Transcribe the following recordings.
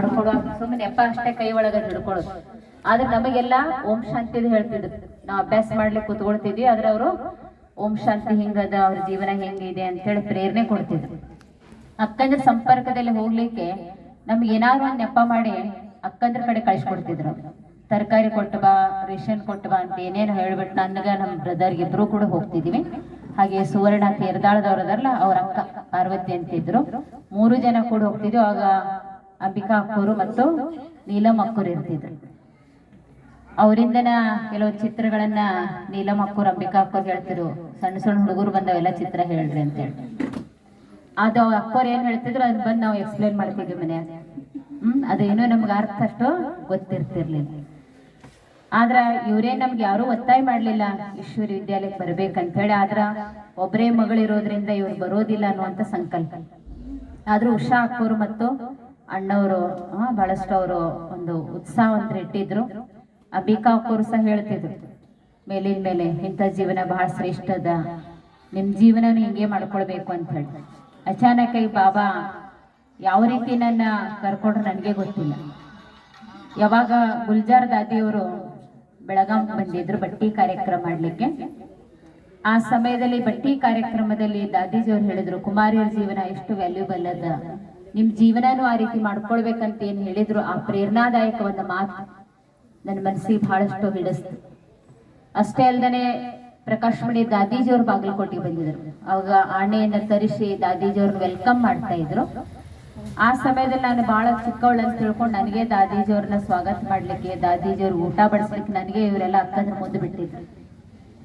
ಮಾಡ್ಕೊಡುವಾಗ ಸುಮ್ಮನೆ ಅಷ್ಟೇ ಕೈ ಒಳಗ ಹಿಡ್ಕೊಳ್ಳೋದು. ಆದ್ರೆ ನಮಗೆಲ್ಲ ಓಂ ಶಾಂತಿದು ಹೇಳ್ತಿದ್ರು. ನಾವು ಅಭ್ಯಾಸ ಮಾಡ್ಲಿಕ್ಕೆ ಕೂತ್ಕೊಳ್ತಿದ್ವಿ, ಆದ್ರೆ ಅವರು ಓಂ ಶಾಂತಿ ಹಿಂಗದ ಅವ್ರ ಜೀವನ ಹೆಂಗಿದೆ ಅಂತೇಳಿ ಪ್ರೇರಣೆ ಕೊಡ್ತಿದ್ರು. ಅಕ್ಕಂದ್ರ ಸಂಪರ್ಕದಲ್ಲಿ ಹೋಗ್ಲಿಕ್ಕೆ ನಮ್ಗೆ ಏನಾದ್ರು ಒಂದ್ ನೆಪ ಮಾಡಿ ಅಕ್ಕಂದ್ರ ಕಡೆ ಕಳಿಸ್ಕೊಡ್ತಿದ್ರು ತರಕಾರಿ ಕೊಟ್ಟು ಬಾ, ರೇಷನ್ ಕೊಟ್ಟು ಬಾ ಅಂತ ಏನೇನು ಹೇಳ್ಬಿಟ್ಟು ನನ್ಗ ನಮ್ಮ ಬ್ರದರ್ ಇಬ್ರು ಕೂಡ ಹೋಗ್ತಿದೀವಿ. ಹಾಗೆ ಸುವರ್ಣ ತೀರ್ದಾಳದವ್ರದಲ್ಲ ಅವ್ರ ಅಕ್ಕ ಪಾರ್ವತಿ ಅಂತಿದ್ರು ಮೂರು ಜನ ಕೂಡ ಹೋಗ್ತಿದ್ವಿ, ಆಗ ಅಂಬಿಕಾ ಅಕ್ಕೋರು ಮತ್ತು ನೀಲಮ್ ಅಕ್ಕೋರ್ ಇರ್ತಿದ್ರು. ಅವರಿಂದನ ಕೆಲವು ಚಿತ್ರಗಳನ್ನ ನೀಲಮ್ ಅಕ್ಕೋರ್ ಅಂಬಿಕಾ ಅಕ್ಕೋರ್ ಹೇಳ್ತಿದ್ರು. ಸಣ್ಣ ಸಣ್ಣ ಹುಡುಗರು ಬಂದವೆಲ್ಲ ಚಿತ್ರ ಹೇಳ್ರಿ ಅಂತ ಹೇಳಿ ಅದು ಅಕ್ಕೋರ್ ಏನ್ ಹೇಳ್ತಿದ್ರು ಅದನ್ನ ಬಂದು ನಾವು ಎಕ್ಸ್ಪ್ಲೇನ್ ಮಾಡ್ತಿದ್ವಿ ಮನೆ ಹ್ಮ್ ಅದೇನು ನಮ್ಗೆ ಅರ್ಥ ಅಷ್ಟು ಗೊತ್ತಿರ್ತಿರ್ಲಿಲ್ಲ. ಆದ್ರ ಇವರೇ ನಮ್ಗೆ ಯಾರು ಒತ್ತಾಯ ಮಾಡ್ಲಿಲ್ಲ ಈಶ್ವರಿ ವಿದ್ಯಾಲಯಕ್ಕೆ ಬರ್ಬೇಕಂತ ಹೇಳಿ ಆದ್ರ ಒಬ್ಬರೇ ಮಗಳಿರೋದ್ರಿಂದ ಇವ್ರು ಬರೋದಿಲ್ಲ ಅನ್ನುವಂತ ಸಂಕಲ್ಪ. ಆದ್ರೂ ಉಷಾ ಅಕ್ಕೋರು ಮತ್ತು ಅಣ್ಣವರು ಬಹಳಷ್ಟು ಅವರು ಒಂದು ಅಂತ ಇಟ್ಟಿದ್ರು ಅಬಿಕಾ ಸಹ ಹೇಳ್ತಿದ್ರು, ಮೇಲಿನ ಮೇಲೆ ಇಂಥ ಜೀವನ ಬಹಳ ಅದ, ನಿಮ್ ಜೀವನ ಹಿಂಗೆ ಮಾಡ್ಕೊಳ್ಬೇಕು ಅಂತ ಹೇಳಿ. ಅಚಾನಕ್ ಈ ಬಾಬಾ ಯಾವ ರೀತಿ ನನ್ನ ಕರ್ಕೊಂಡ್ರೆ ನನಗೆ ಗೊತ್ತಿಲ್ಲ. ಯಾವಾಗ ಗುಲ್ಜಾರ್ ದಾದಿಯವರು ಬೆಳಗಾಂ ಬಂದಿದ್ರು ಬಟ್ಟಿ ಕಾರ್ಯಕ್ರಮ ಮಾಡ್ಲಿಕ್ಕೆ, ಆ ಸಮಯದಲ್ಲಿ ಬಟ್ಟಿ ಕಾರ್ಯಕ್ರಮದಲ್ಲಿ ದಾದೀಜಿಯವ್ರು ಹೇಳಿದ್ರು, ಕುಮಾರಿಯವ್ರ ಜೀವನ ಎಷ್ಟು ವ್ಯಾಲ್ಯೂಬಲ್ ಅದ ನಿಮ್ ಜೀವನನೂ ಆ ರೀತಿ ಮಾಡ್ಕೊಳ್ಬೇಕಂತ ಏನ್ ಹೇಳಿದ್ರು, ಆ ಪ್ರೇರಣಾದಾಯಕವಾದ ಮಾತು ನನ್ನ ಮನಸ್ಸಿಗೆ ಬಹಳಷ್ಟು ಹಿಡಿಸ್ತು. ಅಷ್ಟೇ ಅಲ್ದನೆ ಪ್ರಕಾಶ್ ಮಣಿ ದಾದೀಜಿಯವ್ರ ಬಾಗಲಕೋಟೆಗೆ ಬಂದಿದ್ರು. ಅವಾಗ ಆಣೆಯನ್ನ ತರಿಸಿ ದಾದೀಜಿಯವ್ರನ್ನ ವೆಲ್ಕಮ್ ಮಾಡ್ತಾ ಇದ್ರು. ಆ ಸಮಯದಲ್ಲಿ ನಾನು ಬಹಳ ಚಿಕ್ಕವಳು ಅಂತ ತಿಳ್ಕೊಂಡು ನನಗೆ ದಾದೀಜಿಯವ್ರನ್ನ ಸ್ವಾಗತ ಮಾಡ್ಲಿಕ್ಕೆ ದಾದೀಜಿಯವ್ರ ಊಟ ಬಡಿಸ್ಲಿಕ್ಕೆ ನನಗೆ ಇವರೆಲ್ಲ ಅಕ್ಕಂದ್ರೆ ಮುಂದೆ ಬಿಟ್ಟಿದ್ರು.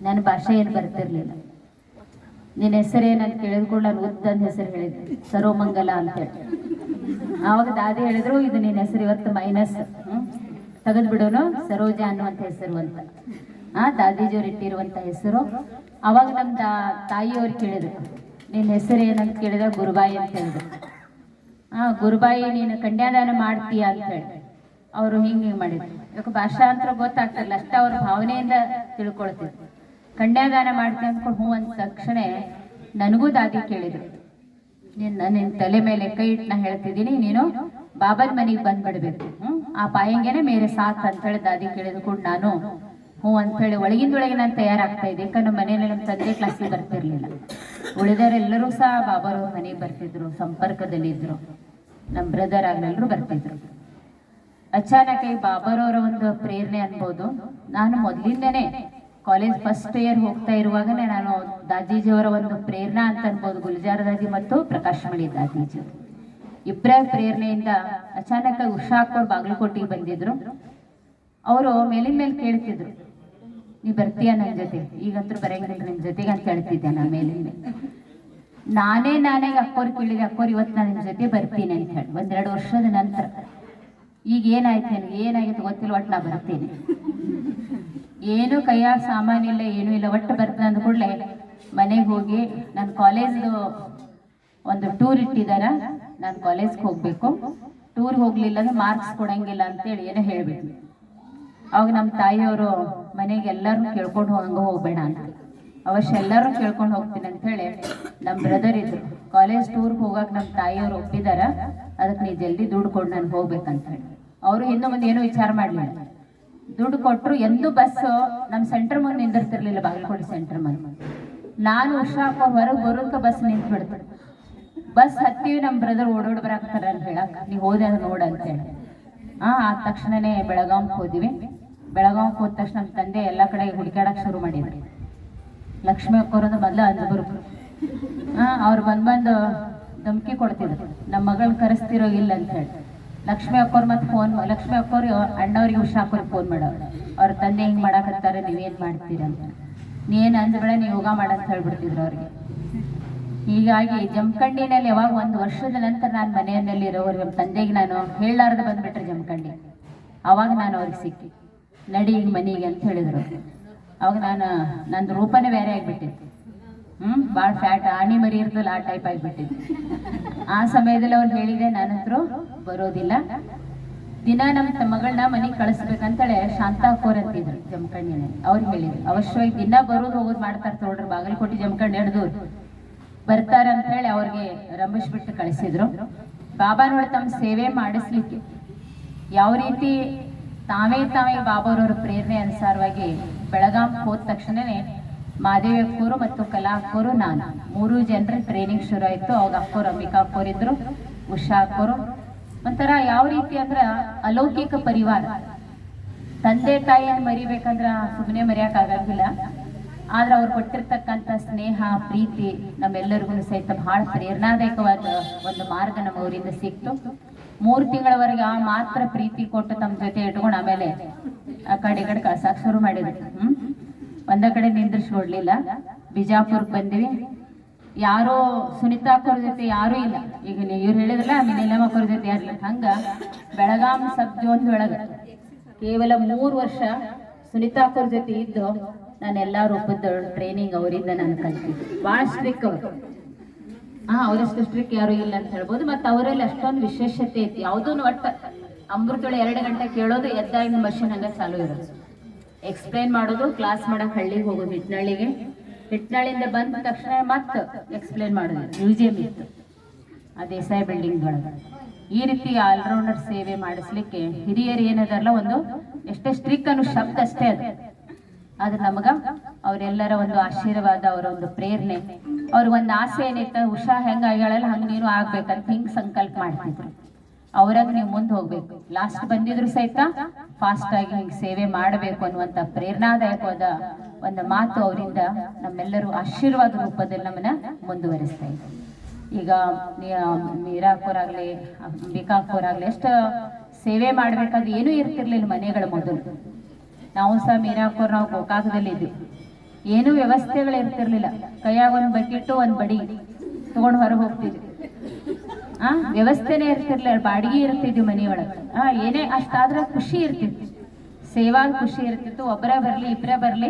ನನ್ನ ಭಾಷೆ ಏನು ಬರ್ತಿರ್ಲಿಲ್ಲ. ನಿನ್ನ ಹೆಸರೇನಂತ ಕೇಳಿದ್ಕೊಂಡು ನಾನು ಉದ್ದ ಹೆಸರು ಹೇಳಿದ್ದೆ. ಸರ್ವಮಂಗಲ ಅಂತೇಳಿ ಆವಾಗ ದಾದಿ ಹೇಳಿದ್ರು, ಇದು ನಿನ್ನ ಹೆಸರು ಇವತ್ತು ಮೈನಸ್ ತೆಗೆದು ಬಿಡೋನು ಸರೋಜ ಅನ್ನುವಂಥ ಹೆಸರು ಅಂತ. ಆ ದಾದೀಜಿಯವ್ರು ಇಟ್ಟಿರುವಂತ ಹೆಸರು. ಅವಾಗ ನಮ್ಮ ದಾ ತಾಯಿಯವ್ರು ಕೇಳಿದ್ರು, ನಿನ್ನ ಹೆಸರು ಏನಂತ ಕೇಳಿದ ಗುರುಬಾಯಿ ಅಂತ ಹೇಳಿದ್ರು. ಆ ಗುರುಬಾಯಿ, ನೀನು ಕನ್ಯಾದಾನ ಮಾಡ್ತೀಯ ಅಂತ ಹೇಳಿ. ಅವರು ಹಿಂಗೆ ಹಿಂಗೆ ಮಾಡಿದ್ರು. ಯಾಕೆ ಭಾಷಾಂತರ ಗೊತ್ತಾಗ್ತಾರಲ್ಲ ಅಷ್ಟ ಅವ್ರ ಭಾವನೆಯಿಂದ ತಿಳ್ಕೊಳ್ತಿದ್ರು. ಕನ್ಯಾದಾನ ಮಾಡ್ತೀನಿ ಅಂದ್ಕೊಂಡು ಹ್ಞೂ ಅಂದ ತಕ್ಷಣ ನನಗೂ ದಾದಿ ಕೇಳಿದ್ರು. ನಿನ್ನ ನಿನ್ನ ತಲೆ ಮೇಲೆ ಕೈ ಇಟ್ಟು ನಾ ಹೇಳ್ತಿದ್ದೀನಿ, ನೀನು ಬಾಬನ್ ಮನೆಗೆ ಬಂದ್ಬಿಡ್ಬೇಕು. ಹ್ಮ್? ಆ ಪಾಯಂಗೆನೆ ಮೇರೆ ಸಾತ್ ಅಂತ ಹೇಳಿ ದಾದಿ ಕೂಡ ನಾನು. ಹ್ಞೂ ಅಂತ ಹೇಳಿ ಒಳಗಿಂದೊಳಗೆ ನಾನು ತಯಾರಾಗ್ತಾ ಇದ್ದೆ, ಯಾಕಂದ್ರೆ ಮನೆಯಲ್ಲಿ ನಮ್ಮ ತಂದೆ ಕ್ಲಾಸಿಗೆ ಬರ್ತಿರ್ಲಿಲ್ಲ. ಉಳಿದವರೆಲ್ಲರೂ ಸಹ ಬಾಬಾರು ಮನೆಗೆ ಬರ್ತಿದ್ರು ಸಂಪರ್ಕದಲ್ಲಿದ್ದರು ನಮ್ಮ ಬ್ರದರ್ ಆಗ್ಲೆಲ್ಲರೂ ಬರ್ತಿದ್ರು. ಅಚಾನಕ್ ಬಾಬಾರವರ ಒಂದು ಪ್ರೇರಣೆ ಅನ್ಬೋದು. ನಾನು ಮೊದಲಿಂದನೇ ಕಾಲೇಜ್ ಫಸ್ಟ್ ಇಯರ್ ಹೋಗ್ತಾ ಇರುವಾಗನೇ ನಾನು ದಾದೀಜಿಯವರ ಒಂದು ಪ್ರೇರಣಾ ಅಂತ ಅನ್ಬೋದು, ಗುಲ್ಜಾರ್ ದಾದಿ ಮತ್ತು ಪ್ರಕಾಶ್ ಮಳಿ ದಾದೀಜಿ ಇಬ್ಬರ ಪ್ರೇರಣೆಯಿಂದ ಅಚಾನಕ್ ಉಷಾ ಅಕ್ಕೋರ್ ಬಾಗಲಕೋಟೆಗೆ ಬಂದಿದ್ರು. ಅವರು ಮೇಲಿನ ಮೇಲೆ ಕೇಳ್ತಿದ್ರು, ನೀ ಬರ್ತೀಯ ನನ್ನ ಜೊತೆ? ಈಗಂತೂ ಬರಂಗಿಲ್ಲ ನಿಮ್ಮ ಜೊತೆಗೆ ಅಂತ ಹೇಳ್ತಿದ್ದೆ ನಾ ಮೇಲಿನ ಮೇಲೆ. ನಾನೇ ನಾನೇ ಅಕ್ಕೋರ್ ಕೇಳಿದೆ ಅಕ್ಕೋರ್ ಇವತ್ತು ನಾನು ನಿಮ್ಮ ಜೊತೆ ಬರ್ತೀನಿ ಅಂತ ಹೇಳಿ, ಒಂದೆರಡು ವರ್ಷದ ನಂತರ. ಈಗ ಏನಾಯ್ತು ನನಗೆ ಏನಾಗಿತ್ತು ಗೊತ್ತಿಲ್ಲ, ಒಟ್ಟು ನಾ ಬರ್ತೀನಿ. ಏನು ಕೈಯಾಗ ಸಾಮಾನಿಲ್ಲ ಏನೂ ಇಲ್ಲ. ಒಟ್ಟು ಬರ್ತದೆ ಅಂದ ಕೂಡಲೇ ಮನೆಗೆ ಹೋಗಿ ನನ್ನ ಕಾಲೇಜ್ದು ಒಂದು ಟೂರ್ ಇಟ್ಟಿದ್ದಾರೆ ನಾನು ಕಾಲೇಜ್ಗೆ ಹೋಗಬೇಕು. ಟೂರ್ ಹೋಗ್ಲಿಲ್ಲ ಅಂದ್ರೆ ಮಾರ್ಕ್ಸ್ ಕೊಡಂಗಿಲ್ಲ ಅಂತೇಳಿ ಏನೋ ಹೇಳ್ಬೇಕು ಅವಾಗ ನಮ್ಮ ತಾಯಿಯವರು ಮನೆಗೆ ಎಲ್ಲರೂ ಕೇಳ್ಕೊಂಡು ಹಂಗ ಹೋಗ್ಬೇಡ ಅಂತ. ಅವಶ್ಯ ಎಲ್ಲರೂ ಕೇಳ್ಕೊಂಡು ಹೋಗ್ತೀನಿ ಅಂತ ಹೇಳಿ ನಮ್ಮ ಬ್ರದರ್ ಇದ್ರು. ಕಾಲೇಜ್ ಟೂರ್ಗೆ ಹೋಗಕ್ ನಮ್ಮ ತಾಯಿಯವರು ಒಪ್ಪಿದಾರ. ಅದಕ್ಕೆ ನೀ ಜಲ್ದಿ ದುಡ್ಡು ಕೊಡು, ನಾನು ಹೋಗ್ಬೇಕಂತ ಹೇಳಿ. ಅವರು ಇನ್ನೂ ಮುಂದೆ ಏನೂ ವಿಚಾರ ಮಾಡಲಿಲ್ಲ. ದುಡ್ಡು ಕೊಟ್ಟರು ಎಂದು ಬಸ್ ನಮ್ಮ ಸೆಂಟರ್ ಮುಂದೆ ನಿಂದಿರ್ತಿರ್ಲಿಲ್ಲ ಬಾಗಲಕೋಟೆ ಸೆಂಟರ್ ಮುಂದೆ. ನಾನು ಉಷಾ ಹೊರಗೆ ಬರೋದಕ್ಕೆ ಬಸ್ ನಿಂತು ಬಿಡ್ತಾರೆ ಬಸ್ ಹತ್ತೀವಿ ನಮ್ಮ ಬ್ರದರ್ ಓಡೋಡ್ ಬರಾಕ್ತಾರ ಅಂತ ಹೇಳಕ್ ನೀವು ಹೋದೆ ಅದು ನೋಡ ಅಂತ ಹೇಳಿ. ಆ, ಆದ ತಕ್ಷಣನೇ ಬೆಳಗಾವಿ ಹೋದಿವಿ. ಬೆಳಗಾವ್ಗೆ ಹೋದ ತಕ್ಷಣ ನಮ್ಮ ತಂದೆ ಎಲ್ಲ ಕಡೆ ಹುಡುಕಾಡಕ್ ಶುರು ಮಾಡಿದ್ರು. ಲಕ್ಷ್ಮಿ ಅಕ್ಕೋರಂದು ಮೊದಲು ಅಂಜಬರು ಹಾ ಅವ್ರು ಬಂದು ಬಂದು ಧಮಕಿ ಕೊಡ್ತಿದ್ರು. ನಮ್ಮ ಮಗಳನ್ನ ಕರೆಸ್ತಿರೋ ಇಲ್ಲ ಅಂತ ಹೇಳಿ. ಲಕ್ಷ್ಮಿ ಅಕ್ಕೋರ್ ಮತ್ತೆ ಫೋನ್ ಲಕ್ಷ್ಮಿ ಅಕ್ಕೋರು ಅಣ್ಣವ್ರಿಗೆ ಉಷಾ ಫೋನ್ ಮಾಡೋರು ಅವ್ರ ತಂದೆ ಹಿಂಗ್ ಮಾಡಾಕತ್ತಾರೆ ನೀವೇನು ಮಾಡ್ತೀರ ಅಂತ. ನೀನ್ ಅಂದ್ಬೇಡ ನೀವು ಯೋಗ ಮಾಡಂತ ಹೇಳ್ಬಿಡ್ತಿದ್ರು ಅವ್ರಿಗೆ. ಹೀಗಾಗಿ ಜಮಖಂಡಿನಲ್ಲಿ ಯಾವಾಗ ಒಂದು ವರ್ಷದ ನಂತರ ನಾನು ಮನೆಯಲ್ಲಿ ಇರೋರು ನಮ್ಮ ತಂದೆಗೆ ನಾನು ಹೇಳಾರ್ದು ಬಂದ್ಬಿಟ್ರೆ ಜಮಖಂಡಿ. ಅವಾಗ ನಾನು ಅವ್ರಿಗೆ ಸಿಕ್ಕಿ. ನಡಿ ಈಗ ಮನೆಗೆ ಅಂತ ಹೇಳಿದ್ರು. ಅವಾಗ ನಾನು, ನಂದು ರೂಪನೇ ಬೇರೆ ಆಗಿಬಿಟ್ಟಿತ್ತು. ಭಾಳ ಫ್ಯಾಟ್ ಆಣಿ ಮರಿ ಇರ್ತಲ್ಲ ಆ ಟೈಪ್ ಆಗಿಬಿಟ್ಟಿದ್ವಿ. ಆ ಸಮಯದಲ್ಲಿ ಅವ್ರು ಹೇಳಿದೆ ನನ್ನ ಹತ್ರ ಬರೋದಿಲ್ಲ. ದಿನ ನಮ್ಮ ಮಗಳನ್ನ ಮನೆಗೆ ಕಳಿಸ್ಬೇಕಂತೇಳಿ ಶಾಂತಾ ಕೋರ್ ಅಂತಿದ್ರು ಜಮಖಂಡಿನ ಅವ್ರು ಹೇಳಿದ್ರು, ಅವಶ್ಯವಾಗಿ ದಿನ ಬರೋದು ಹೋಗೋದು ಮಾಡ್ತಾರೆ ನೋಡ್ರಿ ಬಾಗಲಕೋಟೆ ಜಮಖಂಡಿ ಹಿಡ್ದು ಬರ್ತಾರ ಅಂತ ಹೇಳಿ ಅವ್ರಿಗೆ ರಂಭಿಸ್ಬಿಟ್ಟು ಕಳಿಸಿದ್ರು. ಬಾಬಾ ನೋಡಿ ತಮ್ಮ ಸೇವೆ ಮಾಡಿಸ್ಲಿಕ್ಕೆ ಯಾವ ರೀತಿ ತಾವೇ ತಾವೇ ಬಾಬಾರವ್ರ ಪ್ರೇರಣೆ ಅನುಸಾರವಾಗಿ ಬೆಳಗಾಂ ಹೋದ ತಕ್ಷಣನೇ ಮಾದೇವಿ ಅಕ್ಕೋರು ಮತ್ತು ಕಲಾ ಅಕ್ಕೋರು ನಾನು. ಮೂರು ಜನರ ಟ್ರೈನಿಂಗ್ ಶುರು ಆಯಿತು. ಅವಾಗ ಅಕ್ಕೋರು ಅಂಬಿಕಾ ಅಕ್ಕೋರು ಇದ್ರು ಉಷಾ ಅಕ್ಕೋರು ಒಂಥರ ಯಾವ ರೀತಿ ಅಂದ್ರೆ ಅಲೌಕಿಕ ಪರಿವಾರ. ತಂದೆ ತಾಯಿಯನ್ನು ಮರಿಬೇಕಂದ್ರ ಸುಮ್ಮನೆ ಮರೆಯಕ್ ಆಗಂಗಿಲ್ಲ. ಆದ್ರೆ ಅವ್ರು ಕೊಟ್ಟಿರ್ತಕ್ಕಂಥ ಸ್ನೇಹ, ಪ್ರೀತಿ ನಮ್ಮೆಲ್ಲರಿಗೂ ಸಹಿತ ಬಹಳ ಪ್ರೇರಣಾದಾಯಕವಾದ ಒಂದು ಮಾರ್ಗ ನಮ್ಮ ಊರಿಂದ ಸಿಕ್ತು. ಮೂರು ತಿಂಗಳವರೆಗೆ ಆ ಮಾತ್ರ ಪ್ರೀತಿ ಕೊಟ್ಟು ತಮ್ಮ ಜೊತೆ ಇಟ್ಕೊಂಡು ಆಮೇಲೆ ಆ ಕಡೆ ಕಡೆ ಕಳ್ಸಕ್ ಶುರು ಮಾಡಿದ್ರು. ಹ್ಮ್? ಒಂದ ಕಡೆ ನಿಂದ್ರಿಸ್ಕೊಡ್ಲಿಲ್ಲ ಬಿಜಾಪುರ್ ಬಂದ್ವಿ. ಯಾರೋ ಸುನಿತಾ ಅಕ್ಕವ್ರ ಜೊತೆ ಯಾರೂ ಇಲ್ಲ. ಈಗ ಇವ್ರು ಹೇಳಿದ್ರಲ್ಲ ನೀಲಮ್ಮ ಅಕ್ಕವ್ರ ಜೊತೆ ಯಾರಿಲ್ಲ. ಹಂಗ ಬೆಳಗಾಂ ಸಬ್ ಜೋನ್ ಒಳಗ ಕೇವಲ ಮೂರು ವರ್ಷ ಸುನಿತಾ ಅಕ್ಕವ್ರ ಜೊತೆ ಇದ್ದು ನಾನು ಎಲ್ಲಾ ರೂಪದ ಟ್ರೈನಿಂಗ್ ಅವರಿಂದ ನಾನು ಕಲ್ತಿದ್ದೆ. ಭಾಳ ಸ್ಟ್ರಿಕ್ ಅವರು. ಹಾ, ಅವರಷ್ಟು ಸ್ಟ್ರಿಕ್ ಯಾರು ಇಲ್ಲ ಅಂತ ಹೇಳ್ಬೋದು. ಮತ್ತೆ ಅವರಲ್ಲಿ ಅಷ್ಟೊಂದು ವಿಶೇಷತೆ ಐತಿ. ಯಾವುದೂ ಒಟ್ಟ ಅಮೃತೊಳೆ ಎರಡು ಗಂಟೆ ಕೇಳೋದು ಎದ್ದಾಗಿನ ಮಷಿನ್ ಹಂಗ ಚಾಲು ಇರೋದು ಎಕ್ಸ್ಪ್ಲೈನ್ ಮಾಡೋದು ಕ್ಲಾಸ್ ಮಾಡಕ್ ಹಳ್ಳಿಗೆ ಹೋಗೋದು ಹಿಟ್ನಳ್ಳಿಗೆ. ಹಿಟ್ನಳ್ಳಿಯಿಂದ ಬಂದ ತಕ್ಷಣ ಮತ್ತೆ ಎಕ್ಸ್ಪ್ಲೈನ್ ಮಾಡೋದು ಮ್ಯೂಸಿಯಂ ಇತ್ತು. ಆ ದೇಸಾಯಿ ಬಿಲ್ಡಿಂಗ್ ಒಳಗೆ ಈ ರೀತಿ ಆಲ್ರೌಂಡರ್ ಸೇವೆ ಮಾಡಿಸ್ಲಿಕ್ಕೆ ಹಿರಿಯರು ಏನದಲ್ಲ ಒಂದು ಎಷ್ಟೇ ಸ್ಟ್ರಿಕ್ ಅನ್ನೋ ಶಬ್ದ ಅಷ್ಟೇ ಅದು. ಆದ್ರೆ ನಮಗ ಅವರೆಲ್ಲರ ಒಂದು ಆಶೀರ್ವಾದ, ಅವರ ಒಂದು ಪ್ರೇರಣೆ, ಅವ್ರ ಒಂದು ಆಸೆ ಏನಿತ್ತು ಉಷಾ ಹೆಂಗ ಆಗ್ಯಾಳಲ್ಲ, ಹಂಗ ನೀನು ಆಗ್ಬೇಕಂತ ಹಿಂಗ್ ಸಂಕಲ್ಪ ಮಾಡ್ತಿದ್ರು. ಅವ್ರಾಗ ನೀವು ಮುಂದೆ ಹೋಗ್ಬೇಕು. ಲಾಸ್ಟ್ ಬಂದಿದ್ರು ಸಹಿತ ಫಾಸ್ಟ್ ಆಗಿ ಹಿಂಗೆ ಸೇವೆ ಮಾಡಬೇಕು ಅನ್ನುವಂತ ಪ್ರೇರಣಾದಾಯಕವಾದ ಒಂದು ಮಾತು ಅವರಿಂದ ನಮ್ಮೆಲ್ಲರೂ ಆಶೀರ್ವಾದ ರೂಪದಲ್ಲಿ ನಮ್ಮನ್ನ ಮುಂದುವರಿಸ್ತಾ ಇದೆ. ಈಗ ಮೀರಾ ಅಕ್ಕೋರಾಗ್ಲಿ ಅಂಬಿಕಾ ಅಕ್ಕೋರಾಗ್ಲಿ ಎಷ್ಟು ಸೇವೆ ಮಾಡ್ಬೇಕಾದ್ರೆ ಏನೂ ಇರ್ತಿರ್ಲಿಲ್ಲ ಮನೆಗಳ ಮೊದಲು. ನಾವು ಸಹ ಮೀರಾ ಅಕ್ಕೋರ್ ನಾವು ಗೋಕಾಕದಲ್ಲಿ ಇದ್ವಿ. ಏನೂ ವ್ಯವಸ್ಥೆಗಳು ಇರ್ತಿರ್ಲಿಲ್ಲ. ಕೈಯಾಗ ಒಂದು ಬಕೆಟು, ಒಂದು ಬಡಿ ತೊಗೊಂಡು ಹೊರಗೆ ಹೋಗ್ತಿದ್ವಿ. ಆ, ವ್ಯವಸ್ಥೆನೇ ಇರ್ತಿರ್ಲಿಲ್ಲ. ಬಾಡಿಗೆ ಇರ್ತಿದ್ವಿ ಮನೆಯೊಳಗೆ ಆ, ಏನೇ ಅಷ್ಟಾದ್ರೆ ಖುಷಿ ಇರ್ತಿತ್ತು. ಸೇವಾ ಖುಷಿ ಇರ್ತಿತ್ತು. ಒಬ್ಬರೇ ಬರ್ಲಿ ಇಬ್ಬರೇ ಬರ್ಲಿ,